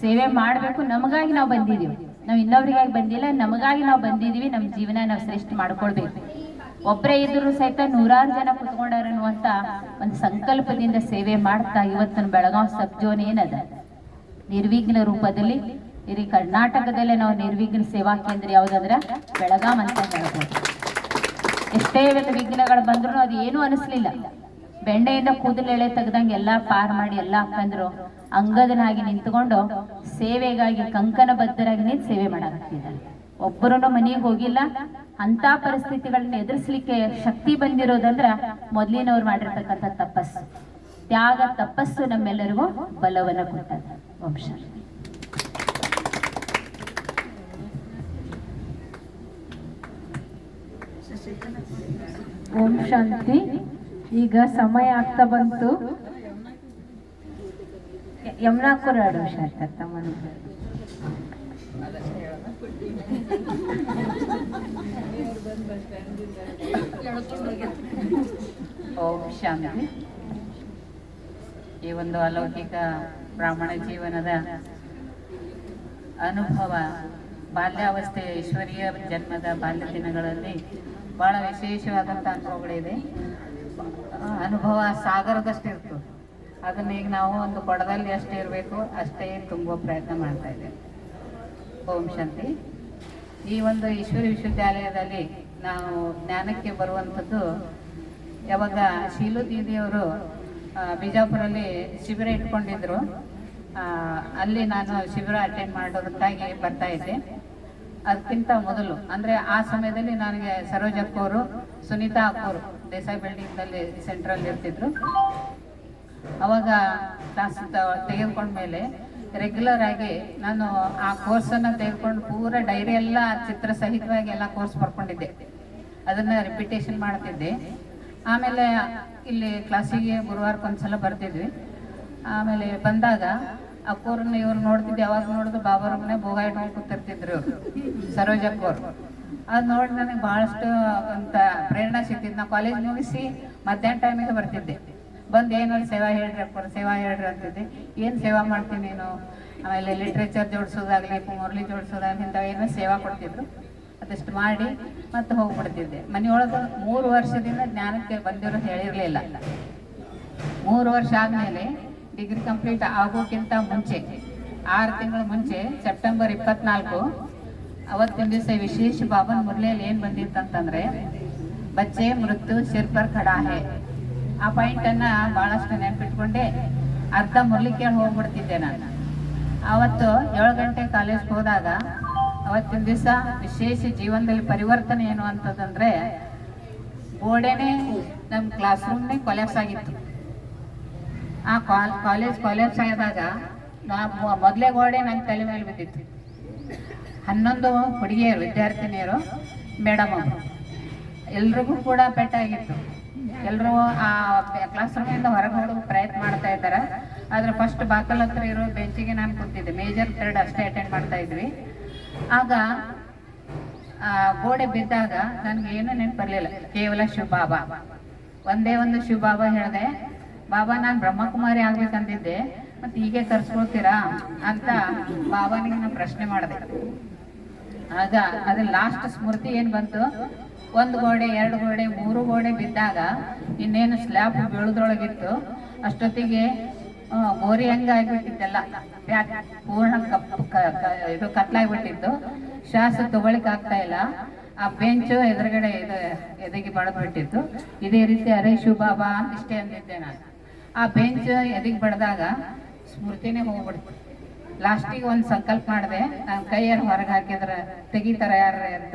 ಸೇವೆ ಮಾಡಬೇಕು. ನಮಗಾಗಿ ನಾವು ಬಂದಿದೀವಿ. ನಾವು ಇನ್ನೊಬ್ರಿಗಾಗಿ ಬಂದಿಲ್ಲ. ನಮಗಾಗಿ ನಾವು ಬಂದಿದೀವಿ. ನಮ್ಮ ಜೀವನ ನಾವು ಶ್ರೇಷ್ಠ ಮಾಡ್ಕೊಳ್ಬೇಕು. ಒಬ್ಬರೇ ಇದ್ರು ಸಹಿತ ನೂರಾರು ಜನ ಕುತ್ಕೊಂಡಾರ ಅನ್ನುವಂತ ಒಂದು ಸಂಕಲ್ಪದಿಂದ ಸೇವೆ ಮಾಡ್ತಾ ಇವತ್ತಿನ ಬೆಳಗಾವ್ ಸಬ್ ಜೋನ್ ಏನದ? ನಿರ್ವಿಘ್ನ ರೂಪದಲ್ಲಿ, ಇಡೀ ಕರ್ನಾಟಕದಲ್ಲೇ ನಾವು ನಿರ್ವಿಘ್ನ ಸೇವಾ ಕೇಂದ್ರ ಯಾವ್ದಂದ್ರ? ಬೆಳಗಾಂ ಅಂತ ಹೇಳ್ಬೋದು. ಎಷ್ಟೇ ವಿಘ್ನಗಳು ಬಂದ್ರು ಅದು ಏನೂ ಅನಿಸ್ಲಿಲ್ಲ. ಬೆಂಡೆಯಿಂದ ಕೂದಲು ಎಳೆ ತೆಗ್ದಂಗೆ ಎಲ್ಲಾ ಪಾರ್ ಮಾಡಿ ಎಲ್ಲಾ ಹಾಕಂದ್ರು ಅಂಗದನಾಗಿ ನಿಂತ್ಕೊಂಡು ಸೇವೆಗಾಗಿ ಕಂಕನ ಬದ್ಧರಾಗಿ ನಿಂತು ಸೇವೆ ಮಾಡಾಕತ್ತಿದ್ದಾರೆ. ಒಬ್ಬರೂ ಮನೆಗೆ ಹೋಗಿಲ್ಲ. ಅಂತ ಪರಿಸ್ಥಿತಿಗಳನ್ನ ಎದುರಿಸ್ಲಿಕ್ಕೆ ಶಕ್ತಿ ಬಂದಿರೋದಂದ್ರ ಮೊದ್ಲಿನವ್ರು ಮಾಡಿರ್ತಕ್ಕಂಥ ತಪಸ್ಸು. ತ್ಯಾಗ ತಪಸ್ಸು ನಮ್ಮೆಲ್ಲರಿಗೂ ಬಲವನ್ನ ಕೊಟ್ಟದ. ವಂಶ ಓಂ ಶಾಂತಿ. ಈಗ ಸಮಯ ಆಗ್ತಾ ಬಂತು. ಯಮುನಾಪುರ ಆಡು ಶಾಂತ ಓಂ ಶಾಂತಿ. ಈ ಒಂದು ಅಲೌಕಿಕ ಬ್ರಾಹ್ಮಣ ಜೀವನದ ಅನುಭವ, ಬಾಲ್ಯಾವಸ್ಥೆಯ ಈಶ್ವರೀಯ ಜನ್ಮದ ಬಾಲ್ಯ ದಿನಗಳಲ್ಲಿ ಬಹಳ ವಿಶೇಷವಾದಂಥ ಅನುಭವಗಳಿದೆ. ಅನುಭವ ಸಾಗರದಷ್ಟು ಇರ್ತದೆ. ಅದನ್ನ ಈಗ ನಾವು ಒಂದು ಕೊಡದಲ್ಲಿ ಅಷ್ಟೇ ಇರಬೇಕು, ಅಷ್ಟೇ ತುಂಬುವ ಪ್ರಯತ್ನ ಮಾಡ್ತಾ ಇದ್ದೇವೆ. ಓಂ ಶಾಂತಿ. ಈ ಒಂದು ಈಶ್ವರಿ ವಿಶ್ವವಿದ್ಯಾಲಯದಲ್ಲಿ ನಾವು ಜ್ಞಾನಕ್ಕೆ ಬರುವಂಥದ್ದು ಯಾವಾಗ ಶೀಲು ದೀದಿಯವರು ಬಿಜಾಪುರಲ್ಲಿ ಶಿಬಿರ ಇಟ್ಕೊಂಡಿದ್ರು. ಅಲ್ಲಿ ನಾನು ಶಿಬಿರ ಅಟೆಂಡ್ ಮಾಡೋದಕ್ಕಾಗಿ ಬರ್ತಾ ಇದ್ದೆ. ಅದಕ್ಕಿಂತ ಮೊದಲು, ಅಂದರೆ ಆ ಸಮಯದಲ್ಲಿ ನನಗೆ ಸರೋಜ ಅಕ್ಕೋರು, ಸುನೀತಾ ಅಕ್ಕೋರು, ದೇಸಾಯಿ ಬಿಲ್ಡಿಂಗ್ನಲ್ಲಿ ಸೆಂಟ್ರಲ್ ಇರ್ತಿದ್ರು. ಅವಾಗ ಕ್ಲಾಸ್ ತೆಗೆದುಕೊಂಡ್ಮೇಲೆ ರೆಗ್ಯುಲರ್ ಆಗಿ ನಾನು ಆ ಕೋರ್ಸನ್ನು ತೆಗೆದುಕೊಂಡು ಪೂರ ಡೈರಿ ಎಲ್ಲ ಚಿತ್ರ ಸಹಿತವಾಗಿ ಎಲ್ಲ ಕೋರ್ಸ್ ಪಡ್ಕೊಂಡಿದ್ದೆ ಅದನ್ನ ರಿಪಿಟೇಷನ್ ಮಾಡ್ತಿದ್ದೆ. ಆಮೇಲೆ ಇಲ್ಲಿ ಕ್ಲಾಸಿಗೆ ಗುರುವಾರಕ್ಕೊಂದ್ಸಲ ಬರ್ತಿದ್ವಿ. ಆಮೇಲೆ ಬಂದಾಗ ಅಕ್ಕೋರನ್ನ ಇವ್ರು ನೋಡ್ತಿದ್ದೆ ಯಾವಾಗ ನೋಡಿದ್ರು ಬಾಬಾರಮ್ಮನೆ ಭೋಗ ಇಟ್ಕೊಂಡು ಕೂತಿರ್ತಿದ್ರು ಇವ್ರು, ಸರೋಜ ಅಕ್ಕೋರು. ಅದು ನೋಡಿ ನನಗೆ ಭಾಳಷ್ಟು ಅಂತ ಪ್ರೇರಣೆ ಸಿಗ್ತಿತ್ತು ನಾ ಕಾಲೇಜ್ ಮುಗಿಸಿ ಮಧ್ಯಾಹ್ನ ಟೈಮಿಗೆ ಬರ್ತಿದ್ದೆ. ಬಂದು ಏನಾದ್ರು ಸೇವಾ ಹೇಳ್ರಿ ಅಕ್ಕೋರು, ಸೇವಾ ಹೇಳ್ರಿ ಅಂತಿದ್ದೆ. ಏನು ಸೇವಾ ಮಾಡ್ತೀನಿ ನೀನು? ಆಮೇಲೆ ಲಿಟ್ರೇಚರ್ ಜೋಡಿಸೋದಾಗ್ಲಿ, ಮುರಳಿ ಜೋಡಿಸೋದಾಗ್ಲಿ, ಇಂಥವು ಏನೋ ಸೇವಾ ಕೊಡ್ತಿದ್ರು. ಅದಷ್ಟು ಮಾಡಿ ಮತ್ತೆ ಹೋಗ್ಬಿಡ್ತಿದ್ದೆ. ಮನೆಯೊಳಗೆ ಮೂರು ವರ್ಷದಿಂದ ಜ್ಞಾನಕ್ಕೆ ಬಂದಿರೋ ಹೇಳಿರಲಿಲ್ಲ. ಮೂರು ವರ್ಷ ಆದಮೇಲೆ ಡಿಗ್ರಿ ಕಂಪ್ಲೀಟ್ ಆಗೋಕ್ಕಿಂತ ಮುಂಚೆ, ಆರು ತಿಂಗಳ ಮುಂಚೆ ಸೆಪ್ಟೆಂಬರ್ ಇಪ್ಪತ್ನಾಲ್ಕು, ಅವತ್ತಿನ ದಿವಸ ವಿಶೇಷ ಬಾಬನ್ ಮುರಳಿಯಲ್ಲಿ ಏನು ಬಂದಿತ್ತಂತಂದ್ರೆ, ಬಚ್ಚೆ ಮೃತ್ಯು ಶಿರ್ಪರ್, ಕಡಾಹೆ. ಆ ಪಾಯಿಂಟನ್ನು ಭಾಳಷ್ಟು ನೆನಪಿಟ್ಕೊಂಡೆ, ಅರ್ಧ ಮುರ್ಲಿಕ್ಕೇಳಿ ಹೋಗ್ಬಿಡ್ತಿದ್ದೆ ನಾನು. ಅವತ್ತು ಏಳು ಗಂಟೆ ಕಾಲೇಜ್ಗೆ ಹೋದಾಗ, ಅವತ್ತಿನ ದಿವಸ ವಿಶೇಷ ಜೀವನದಲ್ಲಿ ಪರಿವರ್ತನೆ ಏನು ಅಂತದಂದ್ರೆ ಗೋಡೆನೇ ನಮ್ಮ ಕ್ಲಾಸ್ ರೂಮ್ನೇ ಕೊಲೆಕ್ಸ್ ಆಗಿತ್ತು. ಆ ಕಾಲ್, ಕಾಲೇಜ್ ಕಾಲೇಜ್ ಆದಾಗ ನಾ ಮೊದಲೇ ಗೋಡೆ ನನ್ನ ತಲೆ ಮೇಲೆ ಬಿದ್ದಿತ್ತು. ಹನ್ನೊಂದು ಹುಡುಗಿಯರು, ವಿದ್ಯಾರ್ಥಿನಿಯರು, ಮೇಡಮ್ ಅವರು ಎಲ್ರಿಗೂ ಕೂಡ ಪೆಟ್ಟಾಗಿತ್ತು. ಎಲ್ಲರೂ ಆ ಕ್ಲಾಸ್ ರೂಮಿಂದ ಹೊರಗೆ ಹೋಗೋಕೆ ಪ್ರಯತ್ನ ಮಾಡ್ತಾ ಇದ್ದಾರೆ. ಆದರೆ ಫಸ್ಟ್ ಬಾಕಲ್ ಹತ್ರ ಇರೋ ಬೆಂಚಿಗೆ ನಾನು ಕೂತಿದ್ದೆ. ಮೇಜರ್ ಥರ್ಡ್ ಅಷ್ಟೇ ಅಟೆಂಡ್ ಮಾಡ್ತಾ ಇದ್ವಿ. ಆಗ ಗೋಡೆ ಬಿದ್ದಾಗ ನನಗೆ ಏನು ನೆನಪು ಬರಲಿಲ್ಲ. ಕೇವಲ ಶಿವಬಾಬಾ ಒಂದೇ ಒಂದು ಶಿವಬಾಬಾ ಹೇಳಿದೆ ಬಾಬಾ, ನಾನು ಬ್ರಹ್ಮಕುಮಾರಿ ಆಗ್ಬೇಕಂದಿದ್ದೆ, ಮತ್ತೆ ಹೀಗೆ ತರ್ಸ್ಕೊಳ್ತೀರಾ ಅಂತ ಬಾಬಾನಿಗೆ ನಾನು ಪ್ರಶ್ನೆ ಮಾಡಿದೆ. ಆಗ ಅದ್ರ ಲಾಸ್ಟ್ ಸ್ಮೃತಿ ಏನ್ ಬಂತು? ಒಂದು ಗೋಡೆ, ಎರಡು ಗೋಡೆ, ಮೂರು ಗೋಡೆ ಬಿದ್ದಾಗ ಇನ್ನೇನು ಸ್ಲ್ಯಾಬ್ ಬೀಳದ್ರೊಳಗಿತ್ತು. ಅಷ್ಟೊತ್ತಿಗೆ ಗೋರಿ ಹಂಗ ಆಗ್ಬಿಟ್ಟಿದ್ದೆಲ್ಲ ಪೂರ್ಣ ಕಪ್ ಇದು ಕತ್ಲಾಗ್ಬಿಟ್ಟಿತ್ತು. ಶ್ವಾಸ ತಗೊಳಿಕ್ ಆಗ್ತಾ ಇಲ್ಲ. ಆ ಬೆಂಚು ಎದುರುಗಡೆ ಇದು ಎದೆಗೆ ಬಡದ್ಬಿಟ್ಟಿತ್ತು. ಇದೇ ರೀತಿ ಅರೇ ಶುಭಾಬಾ ಅಂತ ಇಷ್ಟೇ ಅಂದಿದ್ದೆ ನಾನು. ಆ ಬೆಂಚ್ ಎದಿಗ್ ಬಡ್ದಾಗ ಸ್ಮೃತಿನೇ ಹೋಗ್ಬಿಡ್ತು. ಲಾಸ್ಟಿಗೆ ಒಂದು ಸಂಕಲ್ಪ ಮಾಡಿದೆ, ನಾನು ಕೈಯಲ್ಲಿ ಹೊರಗೆ ಹಾಕಿದ್ರೆ ತೆಗಿತಾರ ಯಾರೇ ಅಂತ.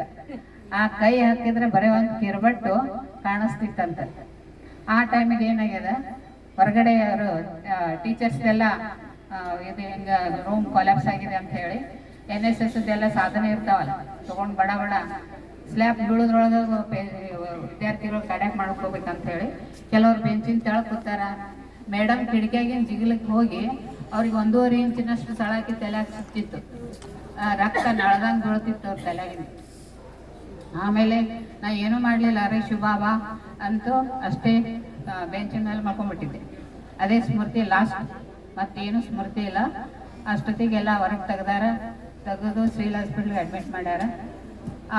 ಆ ಕೈ ಹಾಕಿದ್ರೆ ಬರೀ ಒಂದು ಕಿರ್ಬಟ್ಟು ಕಾಣಿಸ್ತಿತ್ತಂತ. ಆ ಟೈಮಿಗೆ ಏನಾಗ್ಯದ, ಹೊರಗಡೆ ಅವರು ಟೀಚರ್ಸ್ ಎಲ್ಲ ಇದು ಹಿಂಗ ರೂಮ್ ಕೊಲ್ಯಾಪ್ಸ್ ಆಗಿದೆ ಅಂತ ಹೇಳಿ ಎನ್ ಎಸ್ ಎಸ್ ಎಲ್ಲ ಸಾಧನೆ ಇರ್ತಾವಲ್ಲ, ತಗೊಂಡ್ ಬಡ ಬಡ ಸ್ಲ್ಯಾಬ್ ಬೀಳೋದ್ರೊಳಗೆ ವಿದ್ಯಾರ್ಥಿಗಳು ಕಡೆಕ್ಟ್ ಮಾಡ್ಕೋಬೇಕಂತ ಹೇಳಿ, ಕೆಲವ್ರು ಬೆಂಚಿನ ತೆಳಗ್ ಕೂತಾರ. ಮೇಡಮ್ ಕಿಟಕಿಯಾಗಿನ ಜಿಗಿಲಕ್ಕೆ ಹೋಗಿ ಅವ್ರಿಗೆ ಒಂದೂವರೆ ಇಂಚಿನಷ್ಟು ಸಳಾಕಿ ತಲೆಯಾಗ ಸುತ್ತಿತ್ತು ರಕ್ತ ನಳದಂಗೆ ಬೀಳ್ತಿತ್ತು ಅವ್ರ ತಲೆಯಾಗಿನ ಆಮೇಲೆ ನಾ ಏನೂ ಮಾಡಲಿಲ್ಲ, ಅರೆ ಶುಭಾಬ ಅಂತೂ ಅಷ್ಟೇ ಬೆಂಚಿನ ಮೇಲೆ ಮಲ್ಕೊಂಡ್ಬಿಟ್ಟಿದ್ದೆ ಅದೇ ಸ್ಮೃತಿ ಲಾಸ್ಟ್, ಮತ್ತೇನು ಸ್ಮೃತಿ ಇಲ್ಲ. ಅಷ್ಟೊತ್ತಿಗೆಲ್ಲ ಹೊರಗೆ ತೆಗ್ದಾರ, ತೆಗೆದು ಸಿವಿಲ್ ಹಾಸ್ಪಿಟ್ಲಿಗೆ ಅಡ್ಮಿಟ್ ಮಾಡ್ಯಾರ.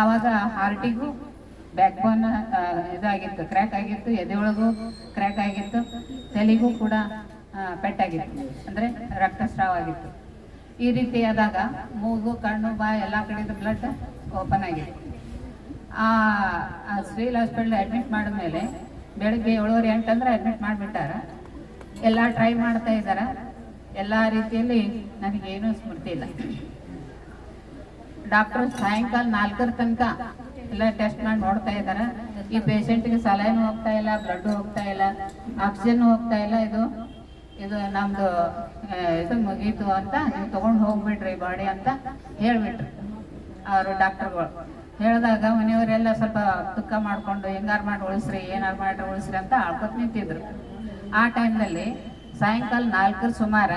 ಆವಾಗ ಹಾರ್ಟಿಗೂ ಬ್ಯಾಕ್ ಬೋನ್ ಇದಾಗಿತ್ತು ಕ್ರ್ಯಾಕ್ ಆಗಿತ್ತು, ಎದೆಯೊಳಗೂ ಕ್ರ್ಯಾಕ್ ಆಗಿತ್ತು, ತಲೆಗೂ ಕೂಡ ಪೆಟ್ಟಾಗಿತ್ತು, ಅಂದರೆ ರಕ್ತಸ್ರಾವ ಆಗಿತ್ತು ಈ ರೀತಿ ಆದಾಗ ಮೂಗು, ಕಣ್ಣು, ಬಾಯಿ ಎಲ್ಲ ಕಡೆದು ಬ್ಲಡ್ ಓಪನ್ ಆಗಿತ್ತು. ಆ ಸಿವಿಲ್ ಹಾಸ್ಪಿಟ್ಲ್ ಅಡ್ಮಿಟ್ ಮಾಡಿದ್ಮೇಲೆ ಬೆಳಗ್ಗೆ ಏಳುವರೆ ಎಂಟಂದ್ರೆ ಅಡ್ಮಿಟ್ ಮಾಡಿಬಿಟ್ಟಾರ. ಎಲ್ಲ ಟ್ರೈ ಮಾಡ್ತಾ ಇದ್ದಾರೆ ಎಲ್ಲ ರೀತಿಯಲ್ಲಿ ನನಗೇನು ಸ್ಮೃತಿ ಇಲ್ಲ. ಡಾಕ್ಟರ್ ಸಾಯಂಕಾಲ ನಾಲ್ಕರ ತನಕ ಎಲ್ಲ ಟೆಸ್ಟ್ ಮಾಡಿ ನೋಡ್ತಾ ಇದ್ದಾರೆ ಈ ಪೇಷಂಟ್ಗೆ ಸಲೈನ್ ಹೋಗ್ತಾ ಇಲ್ಲ ಬ್ಲಡ್ ಹೋಗ್ತಾ ಇಲ್ಲ ಆಕ್ಸಿಜನ್ ಹೋಗ್ತಾ ಇಲ್ಲ. ಇದು ಇದು ನಮ್ದು ಇದು ಮುಗೀತು ಅಂತ ನೀವು ತಗೊಂಡು ಹೋಗ್ಬಿಡ್ರಿ ಬಾಡಿ ಅಂತ ಹೇಳ್ಬಿಟ್ರು ಅವರು ಡಾಕ್ಟರ್ಗಳು ಹೇಳಿದಾಗ ಮನೆಯವರೆಲ್ಲ ಸ್ವಲ್ಪ ದುಃಖ ಮಾಡ್ಕೊಂಡು, ಹೆಂಗಾರು ಮಾಡಿ ಉಳಿಸ್ರಿ, ಏನಾರು ಮಾಡಿ ಉಳಿಸ್ರಿ ಅಂತ ಆಳ್ಕೊತ ನಿಂತಿದ್ರು. ಆ ಟೈಮ್ನಲ್ಲಿ ಸಾಯಂಕಾಲ ನಾಲ್ಕರ ಸುಮಾರ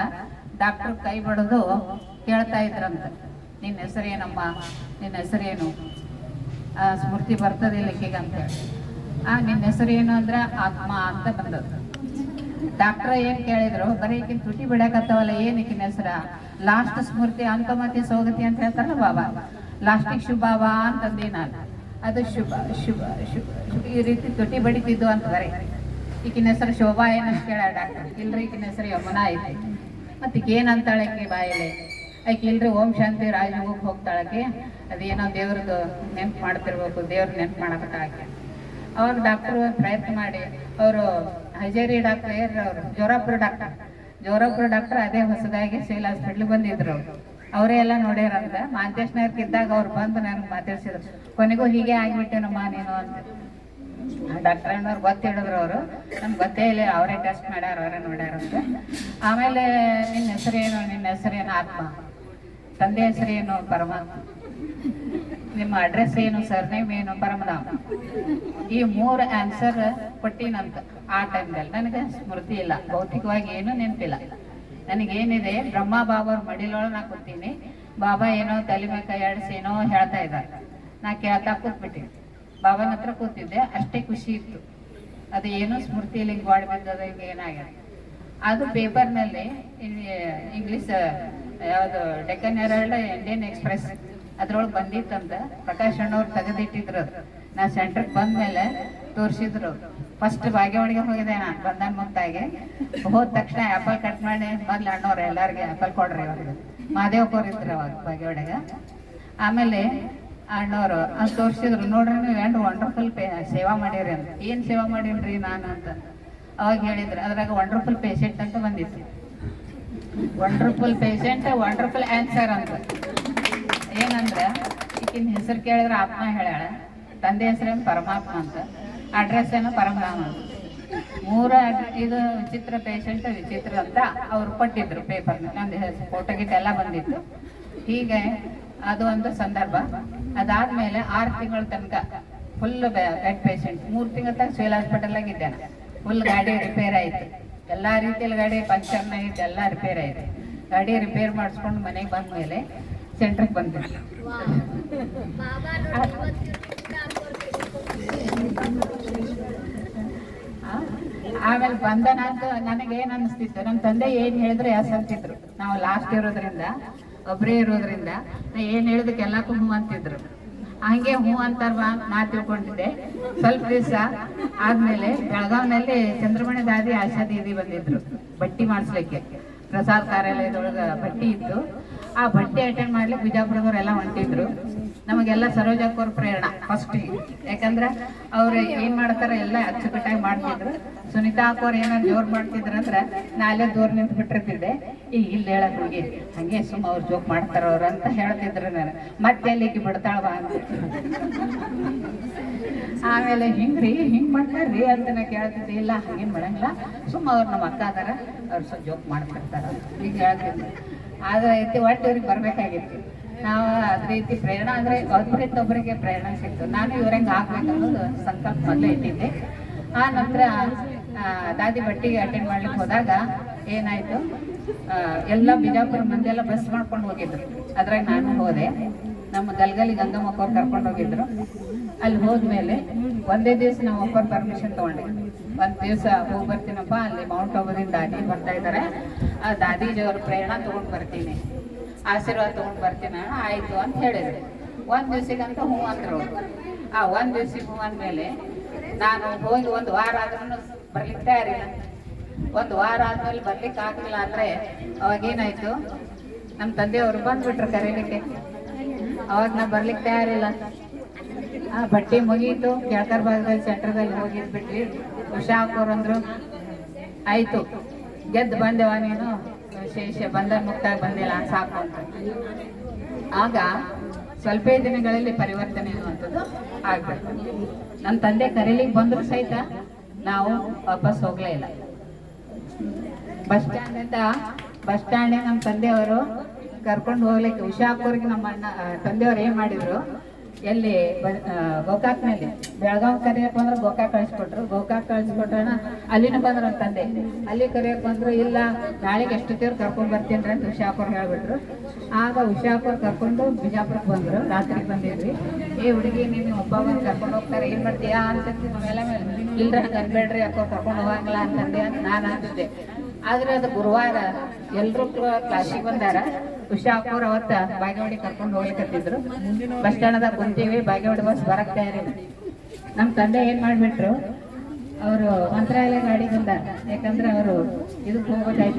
ಡಾಕ್ಟರ್ ಕೈ ಬಡಿದು ಕೇಳ್ತಾ ಇದ್ರಂತ. ನಿನ್ನ ಹೆಸರೇನಮ್ಮ? ನಿನ್ನ ಹೆಸರೇನು? ಸ್ಮೃತಿ ಬರ್ತದೆ ಲೆಕ್ಕಿಗೆ ಅಂತ ಹೇಳಿ ಆ, ನಿನ್ನ ಏನು ಅಂದ್ರೆ ಆತ್ಮ ಅಂತ ಬಂದದ್ದು. ಡಾಕ್ಟರ್ ಏನ್ ಕೇಳಿದ್ರು, ಬರೀ ತುಟಿ ಬಿಡಕತ್ತವಲ್ಲ, ಏನ್ ಈಕಿನ ಹೆಸರ? ಲಾಸ್ಟ್ ಸ್ಮೃತಿ ಅಂತಮತಿ ಸೌಗತಿ ಅಂತ ಹೇಳ್ತಾರಲ್ಲ ಬಾಬಾ? ಲಾಸ್ಟಿಗೆ ಶುಭ ಬಾಬಾ ಅಂತಂದಿ ನಾನು. ಅದು ಶುಭ ಶುಭ ಶುಭ ಈ ರೀತಿ ತುಟಿ ಬಡಿತಿದ್ದು ಅಂತ ಬರೀ. ಈಕಿನ ಹೆಸರು ಶೋಭಾ ಏನಂತ ಕೇಳ ಡಾಕ್ಟರ್ ಇಲ್ರಿ, ಈಕಿನ ಹೆಸರು ಯಮುನಾ ಐತಿ. ಮತ್ತೆ ಏನಂತಾಳೆ ಬಾಯಲ್ಲಿ? ಆಕೆ ಇಲ್ರಿ ಓಂ ಶಾಂತಿ ರಾಜಯೋಗಕ್ಕೆ ಹೋಗ್ತಾಳಾಕಿ. ಅದೇನೋ ದೇವ್ರದ್ದು ನೆನ್ಪು ಮಾಡ್ತಿರ್ಬೇಕು, ದೇವ್ರ ನೆನ್ಪು ಮಾಡಕತ್ತಾಳಕ್ಕೆ ಅವಾಗ ಡಾಕ್ಟ್ರು ಪ್ರಯತ್ನ ಮಾಡಿ, ಅವರು ಹಜೇರಿ ಡಾಕ್ಟರ್ ಅವರು? ಜೋರಾಪುರ ಡಾಕ್ಟರ್ ಜೋರಾಪುರ ಡಾಕ್ಟರ್ ಅದೇ ಹೊಸದಾಗಿ ಸಿವಿಲ್ ಹಾಸ್ಪಿಟ್ಲಿಗೆ ಬಂದಿದ್ರು ಅವರು. ಅವರೇ ಎಲ್ಲ ನೋಡ್ಯಾರಂತ. ಮಾಂತೇಶ್ನವ್ರಿಗೆ ಇದ್ದಾಗ ಅವ್ರು ಬಂದು ನನಗೆ ಮಾತಾಡ್ಸಿದ್ರು. ಕೊನೆಗೂ ಹೀಗೆ ಆಗಿಬಿಟ್ಟೇನಮ್ಮ ನೀನು ಅಂತ. ಡಾಕ್ಟರ್ ಅಣ್ಣವ್ರು ಗೊತ್ತಿಡಿದ್ರು ಅವರು. ನಮ್ಗೆ ಗೊತ್ತೇ ಇಲ್ಲ, ಅವರೇ ಟೆಸ್ಟ್ ಮಾಡ್ಯಾರ, ಅವರೇ ನೋಡ್ಯಾರಂತ. ಆಮೇಲೆ ನಿನ್ನ ಹೆಸರೇನು ನಿನ್ನ ಹೆಸರೇನು ಆತ್ಮ? ತಂದೆ ಹೆಸರೇನು ಪರಮಾತ್ಮ ನಿಮ್ಮ ಅಡ್ರೆಸ್ ಏನು ಸರ್ನೇಮ್ ಏನು? ಪರಮಧಾಮ ಈ ಮೂರು ಆನ್ಸರ್ ಕೊಟ್ಟಿನಂತ ಆ ಟೈಮ್ದಲ್ಲಿ ನನಗೆ ಸ್ಮೃತಿ ಇಲ್ಲ. ಭೌತಿಕವಾಗಿ ಏನು ನೆನಪಿಲ್ಲ. ನನಗೇನಿದೆ, ಬ್ರಹ್ಮ ಬಾಬಾ ಮಡಿಲೊಳಗೆ ನಾ ಕೂತೀನಿ. ಬಾಬಾ ಏನೋ ತಲೆ ಕೈ ಏನೋ ಹೇಳ್ತಾ ಇದ್ದಾರೆ. ನಾ ಕೇಳ್ತಾ ಕೂತ್ಬಿಟ್ಟಿದ್ದೆ ಬಾಬಾನ ಹತ್ರ ಕೂತಿದ್ದೆ. ಅಷ್ಟೇ ಖುಷಿ ಇತ್ತು. ಅದು ಏನೋ ಸ್ಮೃತಿಯಲ್ಲಿ ಹಿಂಗೆ ಬಾಡಿ ಬಂದದ ಹಿಂಗೆ ಏನಾಗ್ಯದ ಅದು ಪೇಪರ್ನಲ್ಲಿ ಇಂಗ್ಲಿಷ್ ಯಾವುದು ಡೆಕ್ಕನ್ ಹೆರಾಲ್ಡ್ ಇಂಡಿಯನ್ ಎಕ್ಸ್ಪ್ರೆಸ್ ಅದ್ರೊಳಗೆ ಬಂದಿತ್ತಂತ ಪ್ರಕಾಶ್ ಅಣ್ಣವ್ರು ತೆಗೆದಿಟ್ಟಿದ್ರು ಅದು. ನಾ ಸೆಂಟ್ರಿಗೆ ಬಂದ್ಮೇಲೆ ತೋರಿಸಿದ್ರು. ಫಸ್ಟ್ ಬಾಗೇವಾಡಿಗೆ ಹೋಗಿದೆ ನಾನು ಬಂದನ್ ಮುಂತಾಗೆ ಹೋದ ತಕ್ಷಣ ಆ್ಯಪಲ್ ಕಟ್ ಮಾಡಿ ಮೊದ್ಲು ಅಣ್ಣವ್ರು ಎಲ್ಲಾರ್ಗೆ ಆ್ಯಪಲ್ ಕೊಡ್ರಿ ಅವ್ರಿಗೆ ಮಾದೇವ್ ಇದ್ರು ಅವಾಗ ಬಾಗೇವಾಡಿಗೆ. ಆಮೇಲೆ ಅಣ್ಣವರು ಅದು ತೋರಿಸಿದ್ರು, ನೋಡ್ರಿ ನೀವು ವಂಡರ್ಫುಲ್ ಸೇವಾ ಮಾಡಿರಿ ಅಂತ. ಏನು ಸೇವಾ ಮಾಡಿನ್ರಿ ನಾನು ಅಂತ. ಅವಾಗ ಹೇಳಿದ್ರು, ಅದ್ರಾಗ ವಂಡರ್ಫುಲ್ ಪೇಷಂಟ್ ಅಂತ ಬಂದಿತ್ತು. ವಂಡರ್ಫುಲ್ ಪೇಷಂಟ್ ವಂಡರ್ಫುಲ್ ಆನ್ಸರ್ ಅಂತ. ಏನಂದ್ರೆ, ಈಕಿನ ಹೆಸರು ಕೇಳಿದ್ರೆ ಆತ್ಮ ಹೇಳ್ಯಾಳ. ತಂದೆ ಹೆಸರೇನು ಪರಮಾತ್ಮ ಅಂತ. ಅಡ್ರೆಸ್ ಏನು ಪರಮಧಾಮ ಅಂತ. ಮೂರ ಇದು ವಿಚಿತ್ರ ಪೇಷಂಟ್ ವಿಚಿತ್ರ ಅಂತ ಅವ್ರು ಕೊಟ್ಟಿದ್ರು ಪೇಪರ್ ನಂದು ಫೋಟೋ ಗಿಟ್ ಎಲ್ಲ ಬಂದಿತ್ತು. ಹೀಗೆ ಅದು ಒಂದು ಸಂದರ್ಭ. ಅದಾದ್ಮೇಲೆ ಆರು ತಿಂಗಳ ತನಕ ಫುಲ್ ಬೆಡ್ ಪೇಷಂಟ್ ಮೂರು ತಿಂಗಳ ತನಕ ಸಿವಿಲ್ ಹಾಸ್ಪಿಟಲ್ ಆಗಿದ್ದೆ ಫುಲ್ ಗಾಡಿ ರಿಪೇರ್ ಆಯ್ತು. ಎಲ್ಲಾ ರೀತಿಯಲ್ಲಿ ಗಾಡಿ ಪಂಚರ್ನ ಐತೆ ಎಲ್ಲ ರಿಪೇರ್ ಆಯ್ತು. ಗಾಡಿ ರಿಪೇರ್ ಮಾಡಿಸ್ಕೊಂಡು ಮನೆಗೆ ಬಂದ ಮೇಲೆ ಸೆಂಟ್ರಿಗೆ ಬಂದೆ ಆಮೇಲೆ ಬಂದ ನಾನು ನನಗೆ ಏನ್ ಅನಿಸ್ತಿತ್ತು? ನನ್ನ ತಂದೆ ಏನು ಹೇಳಿದ್ರು ಯಾಸ್ ಅಂತಿದ್ರು. ನಾವು ಲಾಸ್ಟ್ ಇರೋದ್ರಿಂದ ಒಬ್ಬರೇ ಇರೋದ್ರಿಂದ ಏನು ಏನ್ ಹೇಳಿದಕ್ಕೆ ಎಲ್ಲಕ್ಕೂ ಹ್ಞೂ ಅಂತಿದ್ರು. ಹಂಗೆ ಹೂ ಅಂತಾರ ನಾ ತಿಳ್ಕೊಂಡಿದ್ದೆ. ಸ್ವಲ್ಪ ದಿವಸ ಆದ್ಮೇಲೆ ಬೆಳಗಾವ್ನಲ್ಲಿ ಚಂದ್ರಮಣಿ ದಾದಿ ಆಶಾ ದೀದಿ ಬಂದಿದ್ರು ಬಟ್ಟಿ ಮಾಡಿಸ್ಲಿಕ್ಕೆ. ಪ್ರಸಾದ್ ಕಾರ್ಯಾಲಯದೊಳಗ ಬಟ್ಟಿ ಇತ್ತು. ಆ ಬಟ್ಟೆ ಅಟೆಂಡ್ ಮಾಡ್ಲಿಕ್ಕೆ ಬಿಜಾಪುರದವರೆಲ್ಲ ಹೊಂಟಿದ್ರು. ನಮಗೆಲ್ಲ ಸರೋಜಕ್ಕವ್ರ ಪ್ರೇರಣ ಫಸ್ಟ್ ಯಾಕಂದ್ರೆ ಅವ್ರು ಏನ್ ಮಾಡ್ತಾರೆ ಎಲ್ಲ ಅಚ್ಚುಕಟ್ಟಾಗಿ ಮಾಡ್ತಿದ್ರು. ಸುನೀತಾ ಅಕ್ಕೋರ್ ಏನಾರ ಜೋರ್ ಮಾಡ್ತಿದ್ರು ಅಂದ್ರೆ ನಾ ಅಲ್ಲೇ ದೂರ ನಿಂತು ಬಿಟ್ಟಿರ್ತಿದ್ದೆ. ಈಗ ಇಲ್ಲಿ ಹೇಳಕ್ ಹೋಗಿ. ಹಂಗೆ ಸುಮ್ಮ ಅವ್ರು ಜೋಕ್ ಮಾಡ್ತಾರ ಅವ್ರು ಅಂತ ಹೇಳ್ತಿದ್ರು ನಾನು. ಮತ್ತೆ ಅಲ್ಲಿಗೆ ಬಿಡ್ತಾಳವ ಅಂತ. ಆಮೇಲೆ ಹಿಂಗ್ರಿ ಹಿಂಗ್ ಮಾಡ್ತಾರ್ರಿ ಅಂತ ನಾ ಕೇಳ್ತಿದ್ದೆ. ಇಲ್ಲ, ಹಂಗೇನ್ ಮಾಡಂಗಿಲ್ಲ. ಸುಮ್ಮ ಅವ್ರು ನಮ್ಮ ಅಕ್ಕ ಅದಾರ. ಅವ್ರು ಸ್ವಲ್ಪ ಜೋಕ್ ಮಾಡ್ತಿರ್ತಾರ ಈಗ ಹೇಳ್ತಿದ್ದೆ. ಆದ್ರೆ ಐತಿ, ಒಟ್ಟು ಇವ್ರಿಗೆ ಬರ್ಬೇಕಾಗಿತ್ತು. ನಾವು ಅದ್ರ ರೀತಿ ಪ್ರೇರಣೆ ಅಂದ್ರೆ ಒಬ್ಬರಿಂದ ಒಬ್ಬರಿಗೆ ಪ್ರೇರಣೆ ಸಿಕ್ತು. ನಾನು ಇವ್ರಂಗೆ ಆಗ್ಬೇಕು ಅನ್ನೋದು ಸಂಕಲ್ಪ ಮೊದಲೇ ಇಟ್ಟಿದ್ದೆ. ಆ ನಂತರ ದಾದಿ ಬಟ್ಟಿಗೆ ಅಟೆಂಡ್ ಮಾಡ್ಲಿಕ್ಕೆ ಹೋದಾಗ ಏನಾಯ್ತು? ಎಲ್ಲ ಬಿಜಾಪುರ ಮಂದಿ ಎಲ್ಲ ಬಸ್ ಮಾಡ್ಕೊಂಡು ಹೋಗಿದ್ರು. ಅದ್ರಾಗ ನಾನು ಹೋದೆ. ನಮ್ಮ ಗಲ್ಗಲಿ ಗಂಗಮ್ಮಕ್ಕವ್ರು ಕರ್ಕೊಂಡು ಹೋಗಿದ್ರು. ಅಲ್ಲಿ ಹೋದ್ಮೇಲೆ ಒಂದೇ ದಿವಸ ನಾವು ಒಬ್ಬರು ಪರ್ಮಿಷನ್ ತಗೊಂಡೆ ಒಂದು ದಿವಸ ಹೋಗಿ ಬರ್ತೀನಪ್ಪ, ಅಲ್ಲಿ ಮೌಂಟ್ ಆಬೂದಿಂದ ದಾದಿ ಬರ್ತಾ ಇದ್ದಾರೆ ಆ ದಾದೀಜಿಯವ್ರ ಪ್ರೇರಣೆ ತಗೊಂಡ್ ಬರ್ತೀನಿ. ಆಶೀರ್ವಾದ ತಗೊಂಡು ಬರ್ತೀನಿ ಅಣ್ಣ, ಆಯ್ತು ಅಂತ ಹೇಳಿದ್ರು. ಒಂದು ದಿವ್ಸಿಗಂತ ಹ್ಞೂ ಅಂದ್ರು ಆ ಒಂದು ದಿವ್ಸಕ್ಕೆ ಹ್ಞೂ ಅಂದ್ಮೇಲೆ ನಾನು ಹೋಗಿ ಒಂದು ವಾರ ಆದ್ರೂ ಬರ್ಲಿಕ್ಕೆ ತಯಾರಿಲ್ಲ ಒಂದು ವಾರ ಆದ್ಮೇಲೆ ಬರ್ಲಿಕ್ಕೆ ಆಗಲಿಲ್ಲ ಅಂದರೆ ಅವಾಗ ಏನಾಯ್ತು? ನಮ್ಮ ತಂದೆಯವರು ಬಂದುಬಿಟ್ರು ಕರೀಲಿಕ್ಕೆ. ಅವಾಗ ನಾ ಬರ್ಲಿಕ್ಕೆ ತಯಾರಿಲ್ಲ ಆ ಬಟ್ಟೆ ಮುಗೀತು, ಕೆಳಕರ್ ಭಾಗದಲ್ಲಿ ಸೆಂಟ್ರದಲ್ಲಿ ಹೋಗಿದ್ಬಿಟ್ವಿ. ಉಷಾ ಹಾಕೋರು ಅಂದ್ರು, ಆಯ್ತು, ಗೆದ್ದು ಬಂದೆವ ನೀನು? ಶೇಷ ಬಂದ ಮುಕ್ತಾಗಿ ಬಂದಿಲ್ಲ ಸಾಕು ಅಂತ ಆಗ ಸ್ವಲ್ಪ ದಿನಗಳಲ್ಲಿ ಪರಿವರ್ತನೆ ಅನ್ನುವಂಥದ್ದು ಆಗ್ಬೇಕು. ನನ್ನ ತಂದೆ ಕರೀಲಿಕ್ಕೆ ಬಂದ್ರು ಸಹಿತ ನಾವು ವಾಪಸ್ ಹೋಗ್ಲೇ ಇಲ್ಲ. ಬಸ್ ಸ್ಟ್ಯಾಂಡ್ ಇಂದ, ಬಸ್ ಸ್ಟ್ಯಾಂಡ್ ನಮ್ಮ ತಂದೆಯವರು ಕರ್ಕೊಂಡು ಹೋಗ್ಲಿಕ್ಕೆ ಹುಷಾಪುರ್ಗೆ ನಮ್ಮ ಅಣ್ಣ, ತಂದೆಯವರು ಏನ್ ಮಾಡಿದ್ರು ಎಲ್ಲಿ ಗೋಕಾಕ್ನಲ್ಲಿ. ಬೆಳಗಾವ್ ಕರಿಯಕ್ ಬಂದ್ರೆ ಗೋಕಾಕ್ ಕಳಿಸ್ಕೊಟ್ರು. ಗೋಕಾಕ್ ಕಳಿಸ್ಕೊಟ್ರಣ ಅಲ್ಲಿನ ಬಂದ್ರು ಅಂತಂದೆ ತಂದೆ. ಅಲ್ಲಿ ಕರಿಯಕ್ ಬಂದ್ರು, ಇಲ್ಲ, ನಾಳೆಗೆ ಎಷ್ಟೊತ್ತಿವ್ರು ಕರ್ಕೊಂಡ್ ಬರ್ತೀನಿ ಅಂತ ಹುಷಾಪುರ್ ಹೇಳ್ಬಿಟ್ರು. ಆಗ ಹುಷಾಪುರ್ ಕರ್ಕೊಂಡು ಬಿಜಾಪುರಕ್ಕೆ ಬಂದ್ರು. ರಾತ್ರಿ ಬಂದಿದ್ವಿ. ಏ, ಹುಡುಗಿ, ನೀನು ಒಬ್ಬ ಬಂದು ಕರ್ಕೊಂಡು ಹೋಗ್ತಾರೆ. ಏನ್ ಮಾಡ್ತೀಯಾ? ಅಂತ ಮೇಲೆ ಇಲ್ರ ಕರ್ಬೇಡ್ರಿ ಯಾಕೋ ಕರ್ಕೊಂಡು ಹೋಗಂಗಿಲ್ಲ ಅಂತಂದೆ ಅಂತ ನಾನು ಅಂತಿದ್ದೆ ಆದ್ರೆ ಅದು ಗುರುವಾರ ಎಲ್ರು ಕ್ಲಾಸಿಗೆ ಬಂದಾರ. ಉಷಾಪುರ್ ಅವತ್ತ ಬಾಗೇವಾಡಿ ಕರ್ಕೊಂಡು ಹೋಗ್ಲಿಕತ್ತಿದ್ರು. ಬಸ್ ಸ್ಟ್ಯಾಂಡ್ ಕುಂತೀವಿ, ಬಾಗೇವಾಡಿ ಬಸ್ ಬರಕ್ ತಯಾರಿಲ್ಲ. ನಮ್ಮ ತಂದೆ ಏನ್ ಮಾಡ್ಬಿಟ್ರು, ಅವರು ಮಂತ್ರಾಲಯ ಗಾಡಿ ಬಂದಾರ ಯಾಕಂದ್ರೆ ಅವರು ಇದಕ್ಕೆ ಹೋಗ್ಬೇಕಾಯ್ತು.